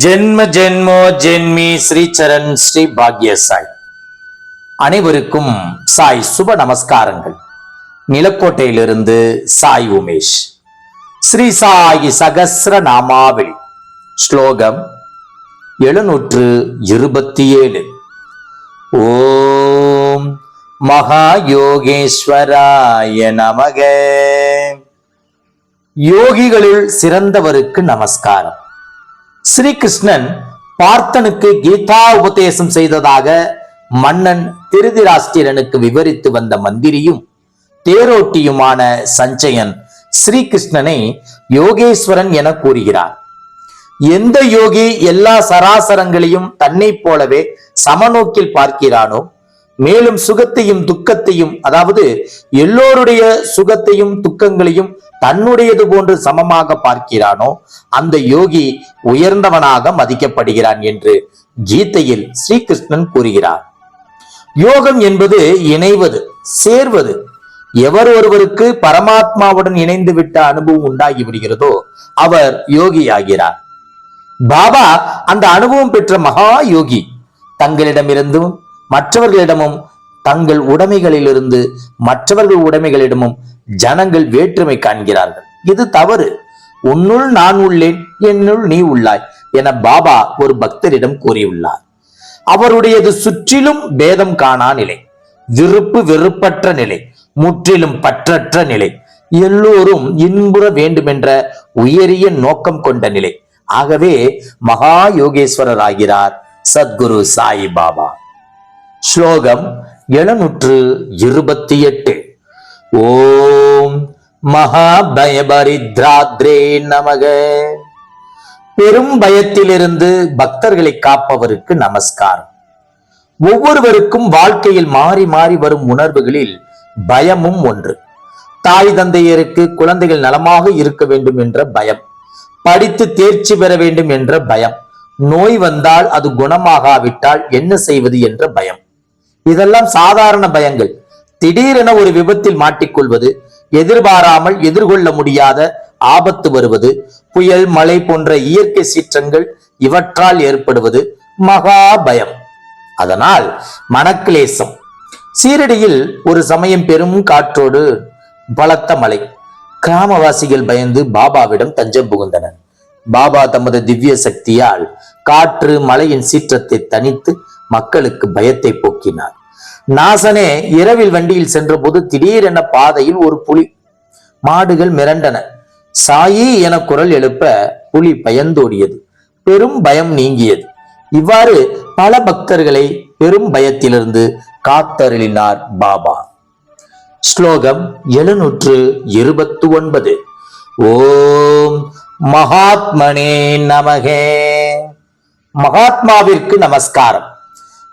ஜென்ம ஜென்மோ ஜென்மி ஸ்ரீ சரண் ஸ்ரீ பாக்ய சாய் அனைவருக்கும் சாய் சுப நமஸ்காரங்கள். நிலக்கோட்டையிலிருந்து சாய் உமேஷ். ஸ்ரீ சாயி சகசிர நாமாவளி. ஸ்லோகம் எழுநூற்று இருபத்தி ஏழு ஓம் மகா யோகேஸ்வராய நமக. யோகிகளில் சிறந்தவருக்கு நமஸ்காரம். ஸ்ரீகிருஷ்ணன் பார்த்தனுக்கு கீதா உபதேசம் செய்ததாக மன்னன் திருதிராஷ்டிரனுக்கு விவரித்து வந்த மந்திரியும் தேரோட்டியுமான சஞ்சயன் ஸ்ரீகிருஷ்ணனை யோகேஸ்வரன் என கூறுகிறார். எந்த யோகி எல்லா சராசரங்களையும் தன்னை போலவே சமநோக்கில் பார்க்கிறானோ மேலும் சுகத்தையும் துக்கத்தையும் அதாவது எல்லோருடைய சுகத்தையும் துக்கங்களையும் தன்னுடையது போன்று சமமாக பார்க்கிறானோ அந்த யோகி உயர்ந்தவனாக மதிக்கப்படுகிறான் என்று கீதையில் ஸ்ரீகிருஷ்ணன் கூறுகிறார். யோகம் என்பது இணைவது சேர்வது. எவர் ஒருவருக்கு பரமாத்மாவுடன் இணைந்து விட்ட அனுபவம் உண்டாகி விடுகிறதோ அவர் யோகியாகிறார். பாபா அந்த அனுபவம் பெற்ற மகா யோகி. தங்களிடமிருந்தும் மற்றவர்களிடமும் தங்கள் உடைமைகளிலிருந்து மற்றவர்கள் உடைமைகளிடமும் ஜனங்கள் வேற்றுமை காண்கிறார்கள். இது தவறு. உன்னுள் நான் உள்ளேன் என்னுள் நீ உள்ளாய் என பாபா ஒரு பக்தரிடம் கூறியுள்ளார். அவருடையது சுற்றிலும் பேதம் காணா நிலை விருப்பு வெறுப்பற்ற நிலை முற்றிலும் பற்றற்ற நிலை எல்லோரும் இன்புற வேண்டுமென்ற உயரிய நோக்கம் கொண்ட நிலை. ஆகவே மகா யோகேஸ்வரர் ஆகிறார் சத்குரு சாய் பாபா. ஸ்லோகம் எழுநூற்று இருபத்தி எட்டு ஓம் மகாபயபரித்ராத்ரே நமக. பெரும் பயத்திலிருந்து பக்தர்களை காப்பவருக்கு நமஸ்காரம். ஒவ்வொருவருக்கும் வாழ்க்கையில் மாறி மாறி வரும் உணர்வுகளில் பயமும் ஒன்று. தாய் தந்தையருக்கு குழந்தைகள் நலமாக இருக்க வேண்டும் என்ற பயம். படித்து தேர்ச்சி பெற வேண்டும் என்ற பயம். நோய் வந்தால் அது குணமாகாவிட்டால் என்ன செய்வது என்ற பயம். இதெல்லாம் சாதாரண பயங்கள். திடீரென ஒரு விபத்தில் மாட்டிக்கொள்வது எதிர்பாராமல் எதிர்கொள்ள முடியாத ஆபத்து வருவது புயல் மழை போன்ற இயற்கை சீற்றங்கள் இவற்றால் ஏற்படுவது மகா பயம். அதனால் மனக்லேசம் சீரடியில் ஒரு சமயம் பெரும் காற்றோடு பலத்த மலை கிராமவாசிகள் பயந்து பாபாவிடம் தஞ்சம் புகுந்தனர். பாபா தமது திவ்ய சக்தியால் காற்று மலையின் சீற்றத்தை தனித்து மக்களுக்கு பயத்தை போக்கினார். நாசனே இரவில் வண்டியில் சென்றபோது திடீரென பாதையில் ஒரு புலி மாடுகள் மிரண்டன. சாயி என குரல் எழுப்ப புலி பயந்தோடியது. பெரும் பயம் நீங்கியது. இவ்வாறு பல பக்தர்களை பெரும் பயத்திலிருந்து காத்தருளினார் பாபா. ஸ்லோகம் எழுநூற்று இருபத்தி ஒன்பது ஓம் மகாத்மனே நமகே. மகாத்மாவிற்கு நமஸ்காரம்.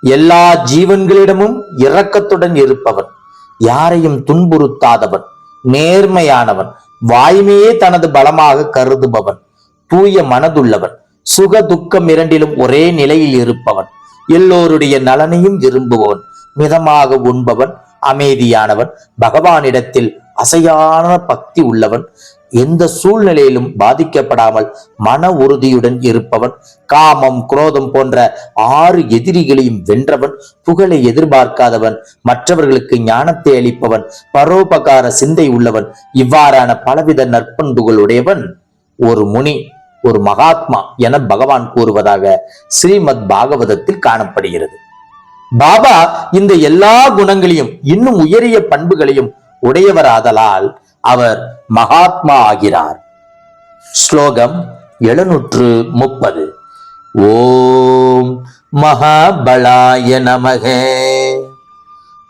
எல்லா ஜீவன்களிடமும் இரக்கத்துடன் இருப்பவன் யாரையும் துன்புறுத்தாதவன் நேர்மையானவன் வாய்மையே தனது பலமாக கருதுபவன் தூய மனதுள்ளவன் சுக துக்கம் இரண்டிலும் ஒரே நிலையில் இருப்பவன் எல்லோருடைய நலனையும் விரும்புபவன் மிதமாக உண்பவன் அமைதியானவன் பகவானிடத்தில் அசையான பக்தி உள்ளவன் எந்த சூழ்நிலையிலும் பாதிக்கப்படாமல் மன உறுதியுடன் இருப்பவன் காமம் குரோதம் போன்ற ஆறு எதிரிகளையும் வென்றவன் புகழை எதிர்பார்க்காதவன் மற்றவர்களுக்கு ஞானத்தை அளிப்பவன் பரோபகார சிந்தை உள்ளவன் இவ்வாறான பலவித நற்பண்புகளுடையவன் ஒரு முனி ஒரு மகாத்மா என பகவான் கூறுவதாக ஸ்ரீமத் பாகவதத்தில் காணப்படுகிறது. பாபா இந்த எல்லா குணங்களையும் இன்னும் உயரிய பண்புகளையும் உடையவராதலால் அவர் மகாத்மா ஆகிறார். ஸ்லோகம் எழுநூற்று முப்பது. ஓம் மகாபலாய நமக.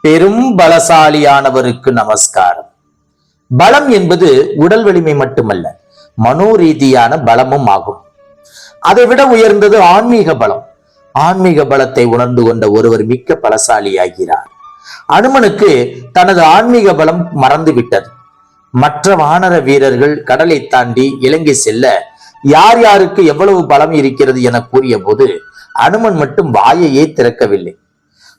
பெரும் பலசாலியானவருக்கு நமஸ்காரம். பலம் என்பது உடல் வலிமை மட்டுமல்ல மனோரீதியான பலமும் ஆகும். அதைவிட உயர்ந்தது ஆன்மீக பலம். ஆன்மீக பலத்தை உணர்ந்து கொண்ட ஒருவர் மிக்க பலசாலியாகிறார். அனுமனுக்கு தனது ஆன்மீக பலம் மறந்து விட்டது மற்ற வானர வீரர்கள் கடலை தாண்டி இலங்கை செல்ல யார் யாருக்கு எவ்வளவு பலம் இருக்கிறது என கூறிய போது அனுமன் மட்டும் வாயையே திறக்கவில்லை.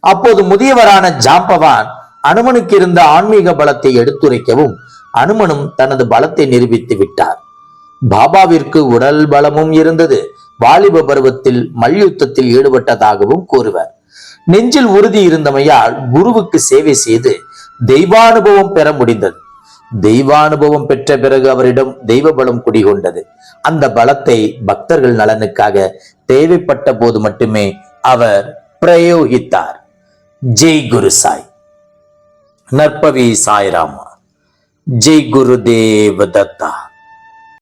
அப்போது முதியவரான ஜாம்பவான் அனுமனுக்கு இருந்த ஆன்மீக பலத்தை எடுத்துரைக்கவும் அனுமனும் தனது பலத்தை நிரூபித்து விட்டார். பாபாவிற்கு உடல் பலமும் இருந்தது. வாலிப பருவத்தில் மல்யுத்தத்தில் ஈடுபட்டதாகவும் கூறுவர். நெஞ்சில் உறுதி இருந்தமையால் குருவுக்கு சேவை செய்து தெய்வானுபவம் பெற முடிந்தது. தெய்வானுபவம் பெற்ற பிறகு அவரிடம் தெய்வ பலம் குடிகொண்டது. அந்த பலத்தை பக்தர்கள் நலனுக்காக தேவைப்பட்ட போது மட்டுமே அவர் பிரயோகித்தார். ஜெய் குரு சாய். நற்பவி சாய்ராமா. ஜெய் குரு தேவ தத்தா.